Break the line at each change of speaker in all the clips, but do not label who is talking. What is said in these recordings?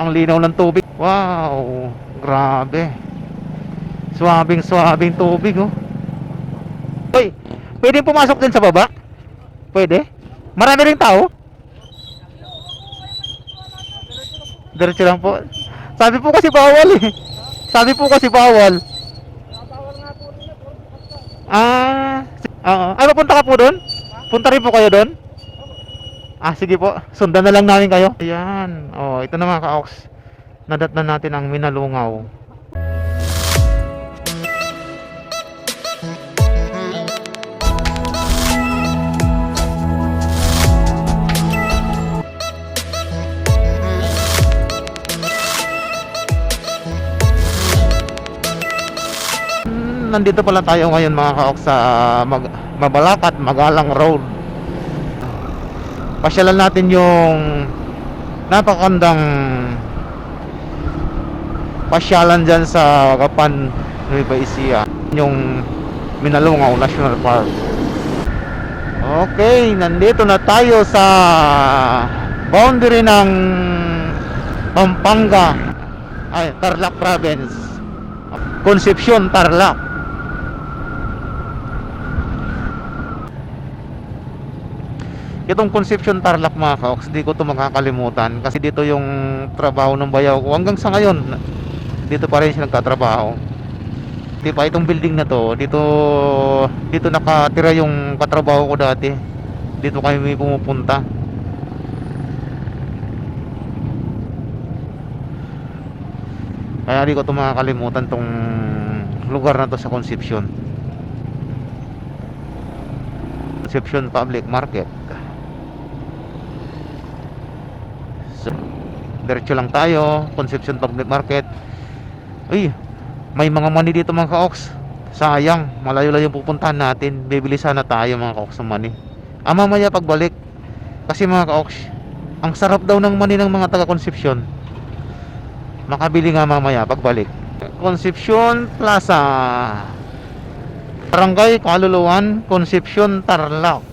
Ang linaw ng tubig. Wow, grabe. Swabing swabing tubig oh. Hoy, pwede pumasok din sa baba? Pwede? Marami ring tao? Diretso lang po. Sabi po kasi bawal eh. Sabi po kasi bawal. Ah, si- oo. Ay, papunta ka po doon? Punta rin po kayo doon? Ah, sige po. Sundan na lang namin kayo. Ayan. Oh, ito na mga ka-ox. Nadat na natin ang minalungaw. Mm, Nandito pala tayo ngayon mga ka sa Mag Mabalacat, Magalang Road. Pasyalan natin yung napakandang pasyalan dyan sa Gapan, Nueva Ecija. Yung Minalungaw National Park. Okay, nandito na tayo sa boundary ng Pampanga, ay, Tarlac Province. Concepcion, Tarlac. Itong Concepcion Tarlac mga kaoks, di ko to makakalimutan kasi dito yung trabaho ng bayaw ko hanggang sa ngayon. Dito pa rin siya nagtatrabaho. Di ba itong building na to, dito dito nakatira yung katrabaho ko dati. Dito kami pumupunta. Kaya di ko to makakalimutan tong lugar na to sa Concepcion. Concepcion Public Market. Diretso lang tayo, Concepcion Public Market. Uy, may mga mani dito mga ka-ox. Sayang, malayo-layo pupuntahan natin. Bibili sana tayo mga ka-ox ng mani. Ah, mamaya pagbalik. Kasi mga ka-ox, ang sarap daw ng mani ng mga taga-Concepcion. Makabili nga mamaya pagbalik. Concepcion Plaza. Barangay Kaluluwan, Concepcion, Tarlac.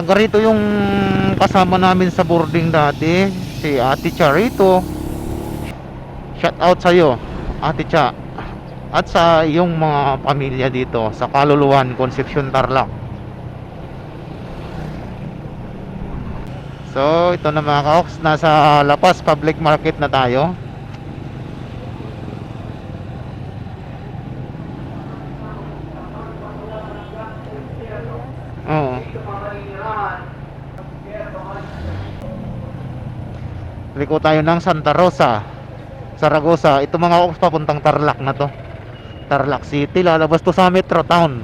Taga rito yung kasama namin sa boarding dati, si Ate Charito. Shout out sa iyo, Ate Cha. At sa iyong mga pamilya dito sa Kaluluwan, Concepcion, Tarlac. So, ito na mga kaoks, nasa Lapas Public Market na tayo. Oo. Liko tayo ng Santa Rosa, Saragosa. Ito mga kaoks papuntang Tarlac na to. Tarlac City, lalabas to sa Metro Town.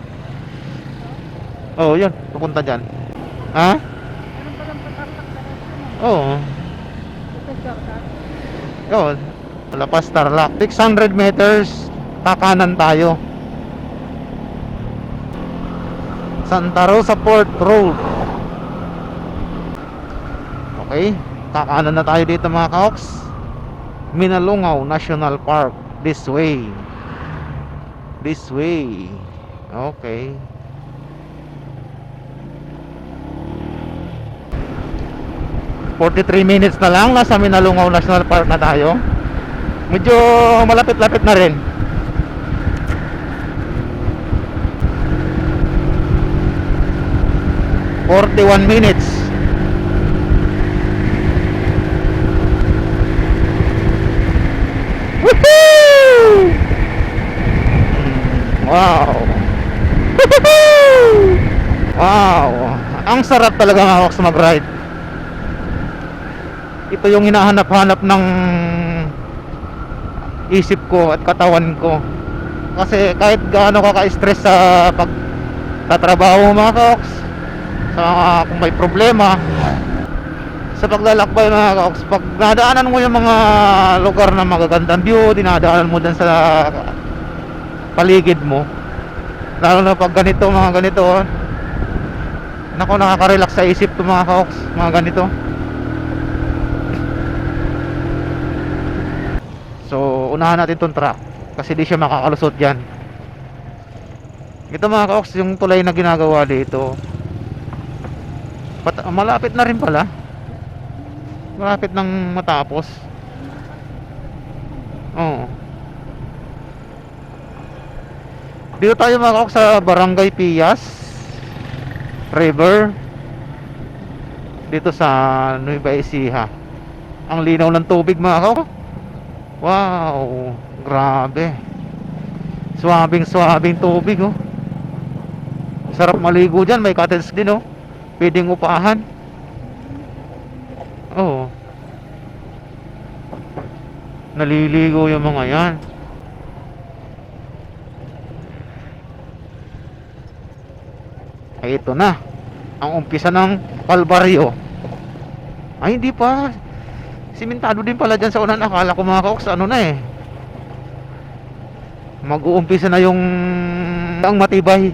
Oh, yun, pupunta dyan. Ha? Oo. Yun. Lapas Tarlac. 600 meters. Kakanan tayo. Santa Rosa Port Road. Okay. Kakanan na tayo dito mga kaoks. Minalungaw National Park. This way. This way. Okay. Forty-three minutes na lang nasa Minalungaw National Park na tayo. Medyo malapit-lapit na rin. Forty-one minutes. Wow! Wow! Ang sarap talaga ng hawak sa mag-ride. Ito yung hinahanap-hanap ng isip ko at katawan ko. Kasi kahit gaano ka ka-stress sa pag tatrabaho mga kaoks, sa kung may problema, sa paglalakbay mga kaoks, pag nadaanan mo yung mga lugar na magagandang view, dinadaanan mo dyan sa paligid mo, lalo na pag ganito, mga ganito, nako nakaka-relax sa isip to mga kaoks, mga ganito. So, unahan natin tong truck kasi di siya makakalusot diyan. Ito mga kaoks, yung tulay na ginagawa dito. Pat malapit na rin pala. Malapit nang matapos. Oo. Dito tayo mga kaok sa Barangay Pias River. Dito sa Nueva Ecija. Ang linaw ng tubig mga kaok. Wow, grabe. Swabing swabing tubig oh. Sarap maligo dyan, may cottage din oh. Pwedeng upahan. Oo. Naliligo yung mga yan. Ay ito na. Ang umpisa ng Kalbaryo. Ay hindi pa. Simentado din pala dyan sa unan. Akala ko mga kaoks ano na eh. Mag-uumpisa na yung ang matibay.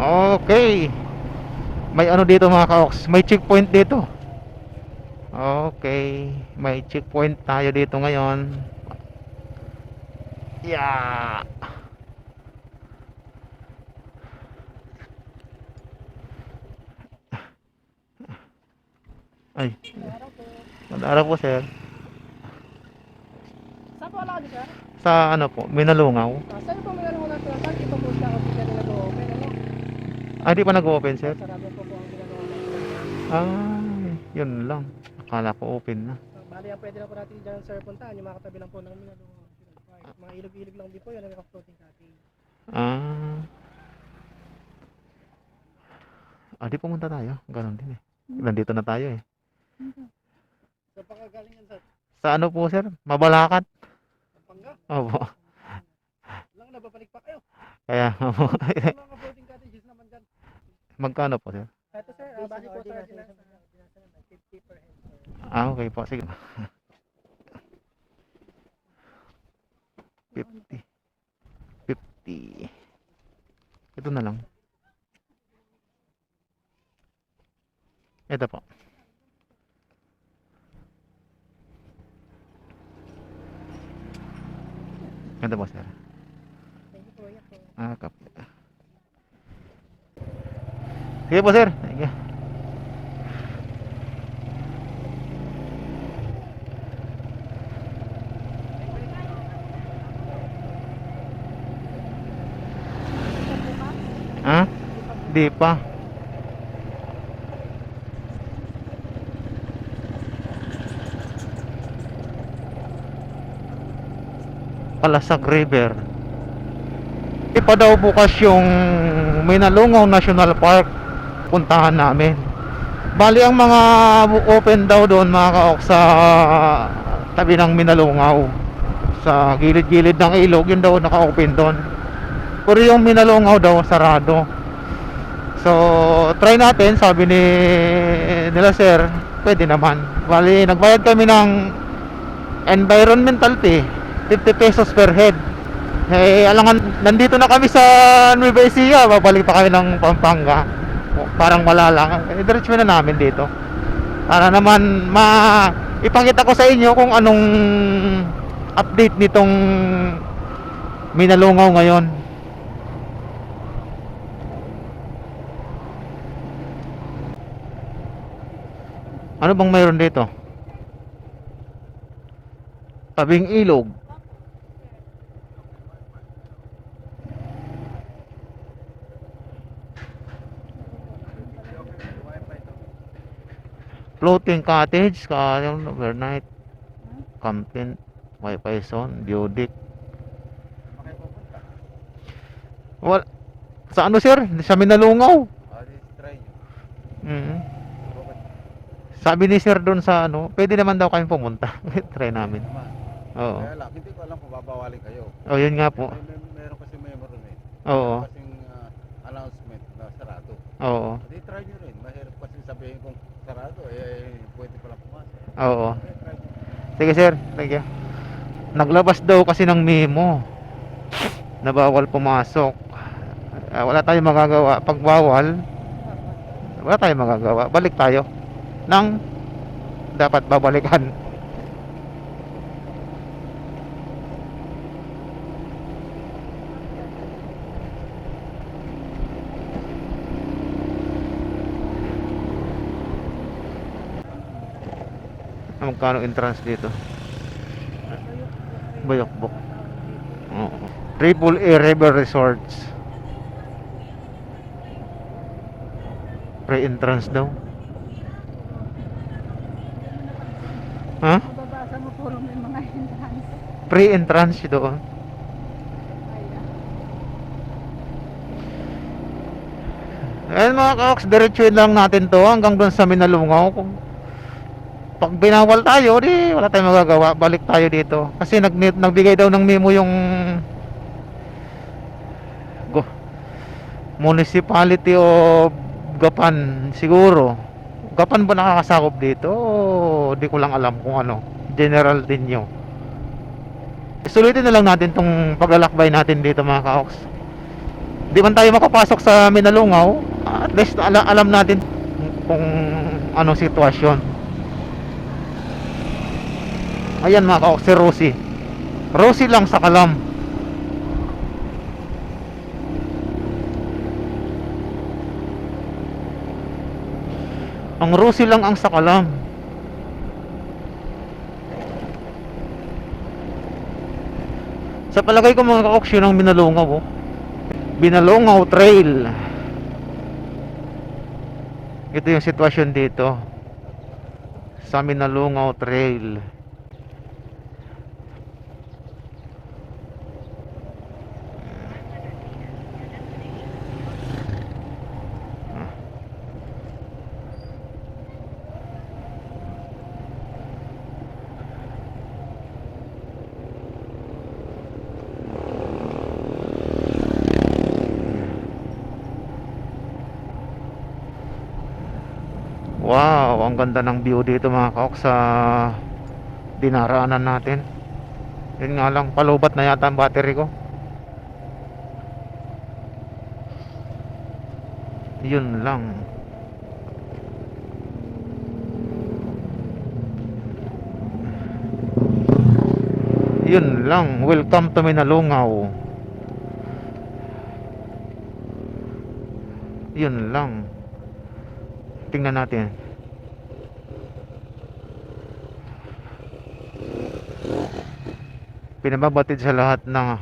Okay. May ano dito mga kaoks. May checkpoint dito. Okay. May checkpoint tayo dito ngayon. Yeah. Ay. Magandang araw po, sir.
Saan po wala ka sir?
Sa ano po, Minalungaw.
Ah, saan po ano sir? Saan ito po kung hindi na nag-open? Ano?
Ah, di pa nag-open, sir?
Sarado po po ang ginagawa
Ah, yun lang. Akala ko open na.
Bali, ang pwede na po natin dyan sir puntahan. Yung mga katabi lang po ng Minalunga. Mga ilog-ilog lang din po yan ang naka-floating cottage.
Ah. Ah, di pumunta tayo. Ganon din eh. Nandito na tayo eh.
So, pakagaling yan sir.
Sa ano po, sir? Mabalakat.
Pampanga.
Opo.
Lang nababalik pa kayo.
Kaya, opo.
Yung mga floating cottages naman dyan.
Magkano po, sir?
Ito sir, ah, bali po sir. Dinasa 50 per head sir.
Ah, okay po. Sige. 50. 50. Ito na lang. Ito po. Ito po, sir. Ah, kap. Sige po, sir. Sige. Ha? Di pa. Palasag River. Di daw bukas yung Minalungaw National Park puntahan namin. Bali ang mga open daw doon mga kaok sa tabi ng Minalungaw. Sa gilid-gilid ng ilog yun daw naka-open doon. Pero yung Minalungaw daw sarado. So, try natin, sabi ni nila sir, pwede naman. Bali, nagbayad kami ng environmental fee, 50 pesos per head. Eh, alangan, nandito na kami sa Nueva Ecija, babalik pa kami ng Pampanga. Parang wala lang. Eh, na namin dito. Para naman ma ipakita ko sa inyo kung anong update nitong Minalungaw ngayon. Ano bang mayroon dito? Tabing ilog. Floating cottage, kayang overnight. Camping, wifi zone, Budic. Wal sa ano sir? Sa Minalungaw.
try nyo.
Mhm. Sabi ni sir doon sa ano, pwede naman daw kami pumunta. Try namin. Oo.
Kaya lang, hindi ko alam kung babawalin kayo.
Oh, yun nga po.
May, may, meron kasi memo ron eh.
Oo.
Meron kasing ah, announcement na sarado.
Oo.
Hindi, try nyo rin. Mahirap kasi sabihin kung sarado, eh, pwede pala pumasok.
Oo.
Eh, try nyo.
Sige sir, thank you. Naglabas daw kasi ng memo na bawal pumasok. Ah, wala tayong magagawa. Pag bawal, wala tayong magagawa. Balik tayo ng dapat babalikan. Magkano entrance dito? Bayokbok. Oo. Triple A River Resorts. Pre-entrance daw. Ha?
Mababasa mo puro may mga entrance.
Pre-entrance doon. Ayan mga kaoks, diretsuin lang natin to hanggang doon sa Minalungaw. Kung pag binawal tayo, di wala tayong magagawa. Balik tayo dito. Kasi nag nagbigay daw ng memo yung go, municipality of Gapan siguro. Gapan ba nakakasakop dito? O di ko lang alam kung ano. General din nyo. Sulitin na lang natin tong paglalakbay natin dito mga kaoks. Di man tayo makapasok sa Minalungaw, at least ala- alam natin kung anong sitwasyon. Ayan mga kaoks, si Rosie. Rosie lang sa kalam. Ang Rosie lang ang sakalam. Sa palagay ko mga kaoks, yun ang binalungaw oh. Binalungaw Trail. Ito yung sitwasyon dito. Sa Minalungaw Trail. Wow, ang ganda ng view dito mga kaok sa dinaraanan natin. Yun nga lang, palubat na yata ang battery ko. Yun lang. Yun lang. Welcome to Minalungaw. Yun lang. Tingnan natin. Pinababatid sa lahat ng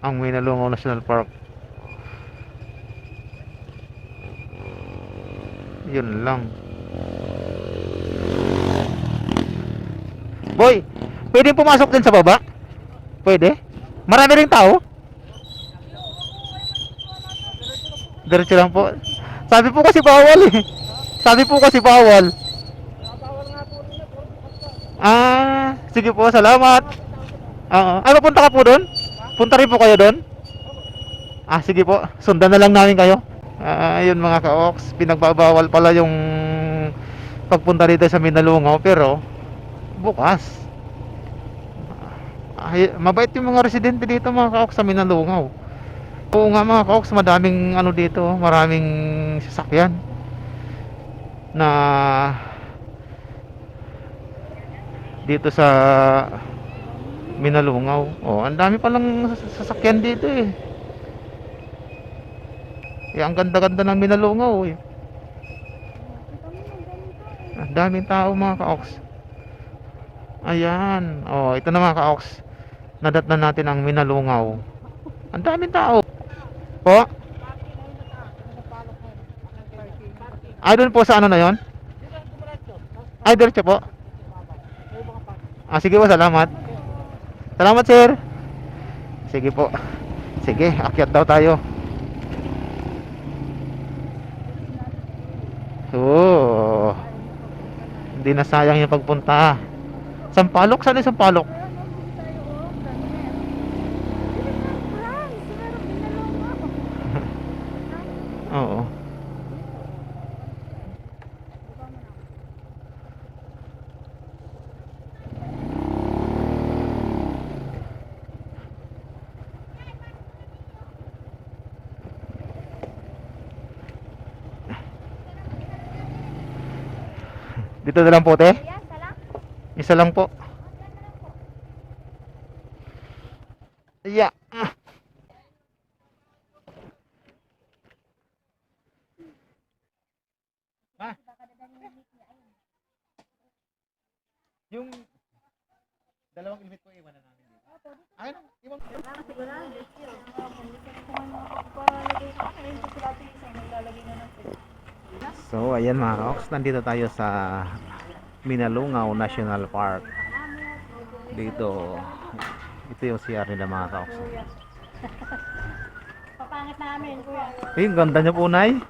ang Minalungaw National Park. Yun lang. Boy, pwede pumasok din sa baba? Pwede? Marami ring tao? Diretso lang po. Sabi po kasi bawal eh. Sabi po kasi bawal. Ah, sige po, salamat. Oo. Ay, papunta ka po doon? Punta rin po kayo doon? Ah, sige po. Sundan na lang namin kayo. Ah, ayun mga ka-ox. Pinagbabawal pala yung pagpunta dito sa Minalungaw pero bukas. Ay, mabait yung mga residente dito mga ka-ox sa Minalungaw. Oo nga mga ka-ox, madaming ano dito, maraming sasakyan na dito sa Minalungaw. Oh, ang dami palang sas- sasakyan dito eh. Eh, ang ganda-ganda ng Minalungaw eh. Ang daming tao mga ka-ox. Ayan. Oh, ito na mga ka-ox. Nadat na natin ang Minalungaw. Ang daming tao. Po? Ay, doon po sa ano na yon? Ay, diretso po. Ah, sige po, salamat. Salamat, sir. Sige po. Sige, akyat daw tayo. Oo. Hindi na sayang yung pagpunta. Sampalok? Saan yung Sampalok? Dito na lang po, te. Isa lang po. Yeah.
Yung dalawang helmet ko iwan na namin dito. Ayun, iwan ko. So, ayan mga kaoks, nandito tayo sa Minalungaw National Park. Dito, ito yung CR nila mga kaoks.
Papangit namin, kuya.
Eh, ang ganda niyo po, Nay.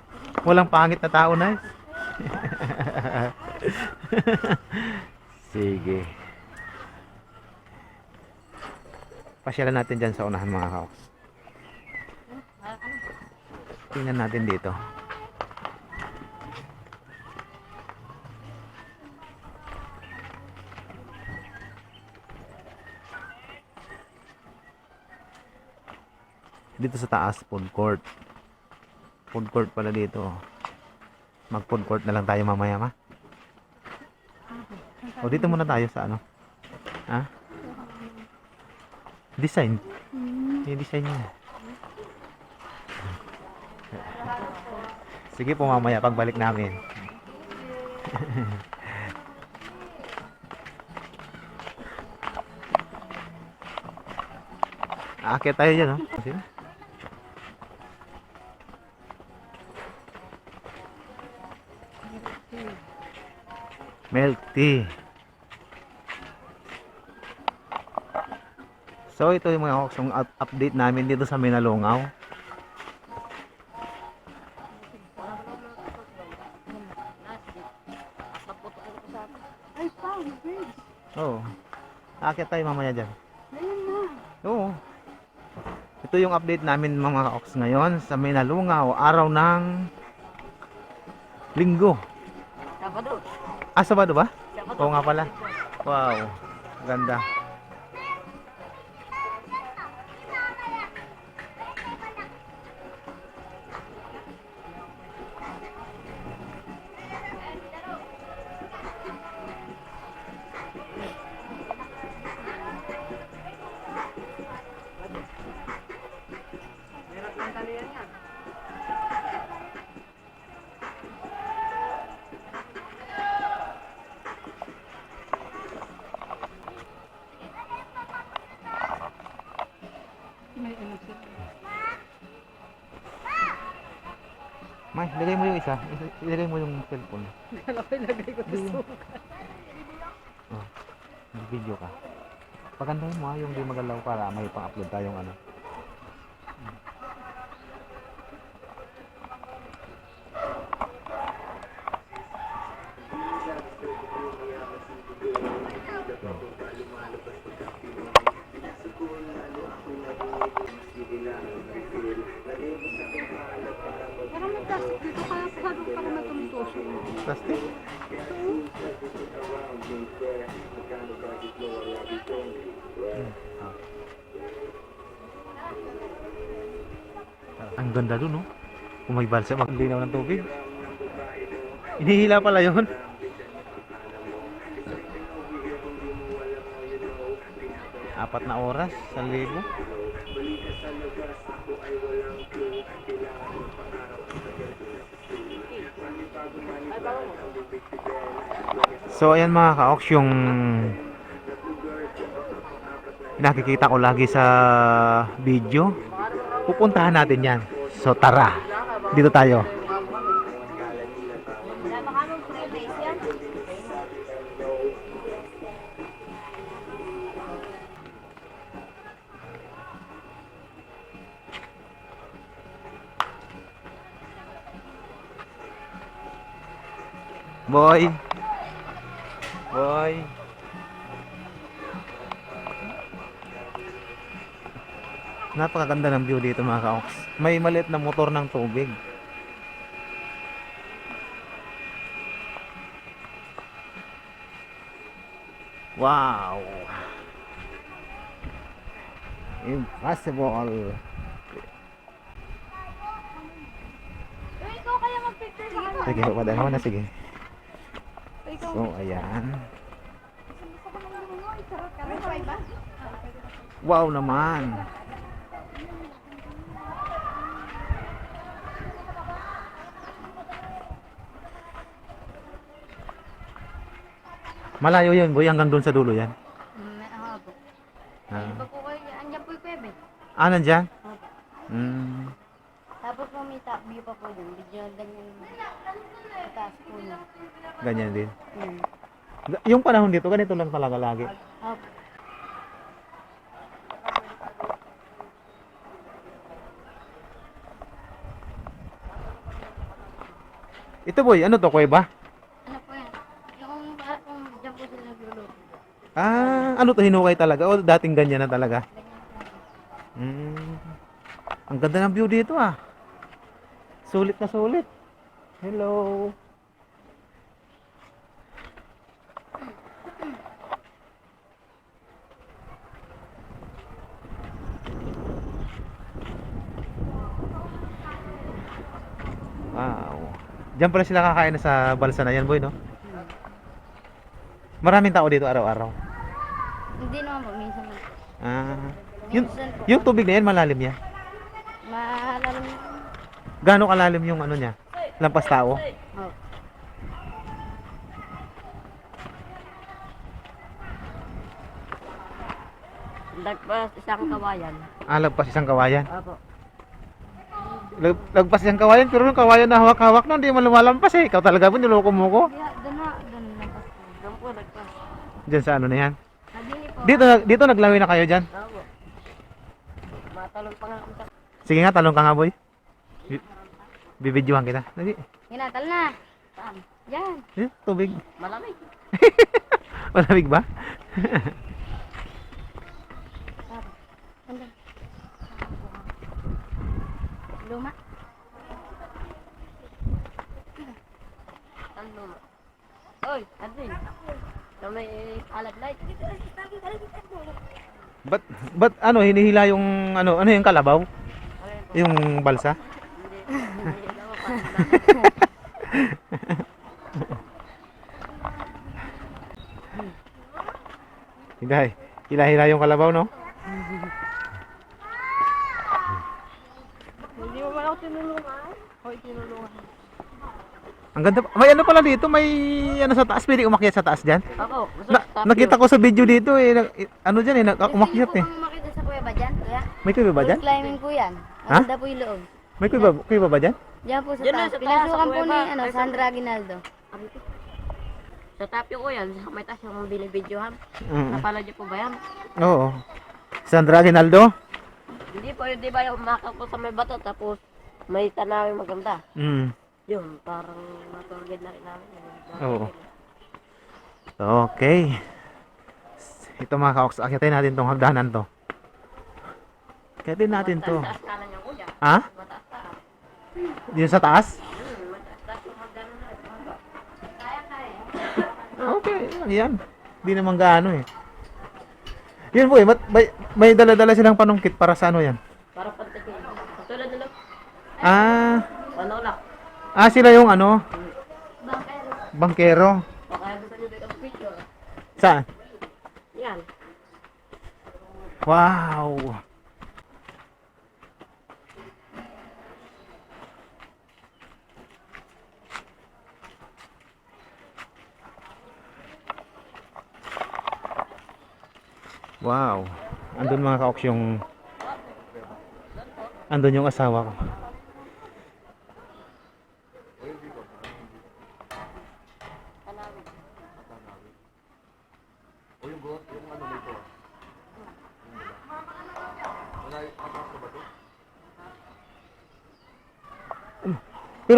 Walang pangit na tao, Nay. Sige. Pasyalan natin dyan sa unahan mga kaoks. Tingnan natin dito. Dito sa taas, food court. Food court pala dito. Mag food court na lang tayo mamaya, ma. O dito muna tayo sa ano? Ha? Design. Yung design niya. Sige po mamaya pagbalik namin. Aakyat tayo dyan, oh. Sige. Milk tea. So ito yung mga auction up- update namin dito sa Minalungaw. Oo. Aakyat tayo mamaya dyan.
Ayun na.
Oo. Ito yung update namin mga ox ngayon sa Minalungaw, araw ng linggo. Ah, Sabado ba? Oo nga pala. Wow. Ganda. Yung di magalaw para may pang-upload tayong ano.
Plastic? Dito,
Ang ganda dun, no? Kung may balsa, maglinaw ng tubig. Inihila pala yun. Apat na oras sa libo. So ayan mga ka-ox yung nakikita ko lagi sa video. Pupuntahan natin yan. So tara, dito tayo. Boy! Napakaganda ng view dito mga ka-ox. May maliit na motor ng tubig. Wow! Impossible!
Ikaw kaya mag-picture sa kanya.
Sige, padala mo na sige. So, ayan.
Gusto ko naman mo, isarap ka. May try ba?
Wow naman! Malayo yun, boy, hanggang doon sa dulo yan.
Mm, aha po.
Ah,
Iba po kayo, andyan po yung Quebe.
ah nandyan?
Opo.
Mm.
Tapos po may top view pa po dun. Medyo ganyan pataas po niya.
Ganyan din. Ga- Yung panahon dito, ganito lang talaga lagi.
Opo.
Ito boy, ano to, kuweba?
Ano po yan? Yung parang kung dyan po sila nagluluto.
Ah, ano to, hinukay talaga? O dating ganyan na talaga? Mm. Ang ganda ng view dito ah. Sulit na sulit. Hello. Wow. Diyan pala sila kakain sa balsa na yan, boy, no? Maraming tao dito araw-araw.
Hindi naman po, minsan lang.
Ah. Yung, yung tubig na yan, malalim yan.
Maalalim
Gaano kalalim yung ano niya? Lampas tao?
Oh.
Lagpas isang kawayan.
Ah, lagpas isang kawayan.
Apo.
Lag, lagpas isang kawayan, pero yung kawayan na hawak-hawak na, hindi mo lumalampas eh. Ikaw talaga po, niloko mo ko.
Kaya, doon na, doon na po.
Doon po lagpas.
Diyan sa ano na yan. Dito, dito naglawi na kayo dyan.
Apo. Matalon pa nga sa
Sige nga, talong ka nga boy. Bi- Bibidyohan kita. Lagi.
Hinatal na. Saan? Yan.
Eh, tubig.
malamig.
Malamig ba?
Andun. Luma.
Ang luma. Oy, Adin.
Ba't, ba't ano, hinihila yung ano, ano yung kalabaw? Yung balsa?
Hindi.
Hila-hila yung kalabaw, no?
Hindi mo man ako tinulungan. Hoy, tinulungan.
Ang ganda. pa- May ano pala dito, may ano sa taas. Pwede umakyat sa taas dyan?
Ako. Gusto
Na, nakita ko sa video dito eh. nag- eh, ano dyan eh, nag, umakyat eh.
Makita sa kuya ba dyan? Kuya?
May kuya ba dyan?
Rock climbing po yan.
Ha?
Maganda po yung loob.
May kuya ba, kuya ba, ba dyan?
Diyan po sa
Diyan na,
taas.
sa taas,
Pinasukan
sa
po ni ano,
Ay, sa-
Sandra Aguinaldo.
Sa tapyo ko yan. Sa may taas yung binibidyohan.
Mm.
Napanood niyo po ba yan?
Oo. Sandra Aguinaldo?
Hindi po, hindi ba yung umakak po sa may bato tapos may tanawin maganda.
Mm.
Yun, parang natulogin na rin namin.
Oo. Okay. Ito mga kaoks, akitin natin tong hagdanan to. Akitin natin to.
Mataas lang yung kuya.
Ha?
Mataas taas.
Dito sa taas?
Hmm, mataas taas yung hagdanan na rin.
Okay, yan. Hindi naman gaano eh. Yun po eh, may, may dala-dala silang panungkit para sa ano yan?
Para pantigil. Katulad nila.
Ah,
Panolak.
Ah sila yung ano,
Bangkero.
bangkero.
O kaya gusto nyo dito ang picture.
Saan?
Yan.
Wow. Wow. Andun mga kaoks yung Andun yung asawa ko.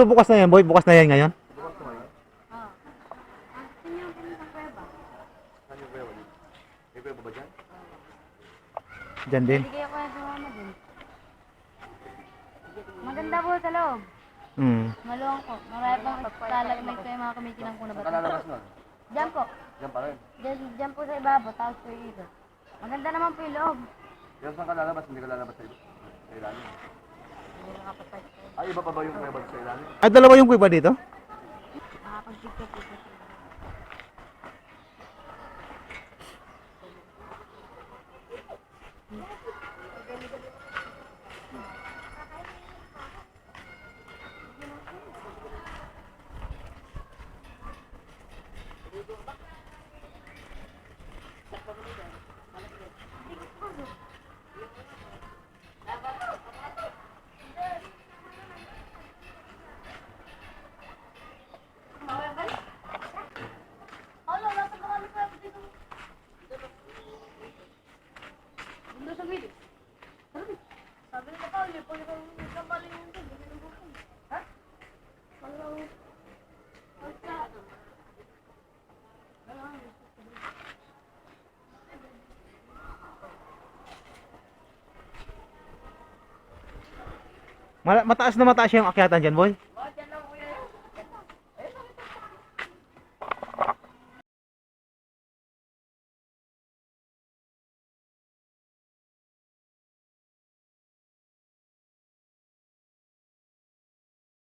Pero bukas na yan, boy. Bukas na yan ngayon. Diyan din.
Bigay ako yung sumama din. Maganda po sa loob.
Mm.
Maluwang po. Marami pang stalagmite ko yung mga kumitilang po na bato.
Lalabas nun.
Diyan po.
Yan pa rin.
Diyan, diyan po sa ibabaw. Tapos po yung ikot. Maganda naman po yung loob.
Yan saan ka lalabas, hindi ka lalabas sa, sa ilalim. Ay, iba pa ba yung kuya sa ilalim?
At dalawa yung kuiba dito?
Nakapag-picture po siya.
Ma- mataas na mataas yung akyatan dyan, boy.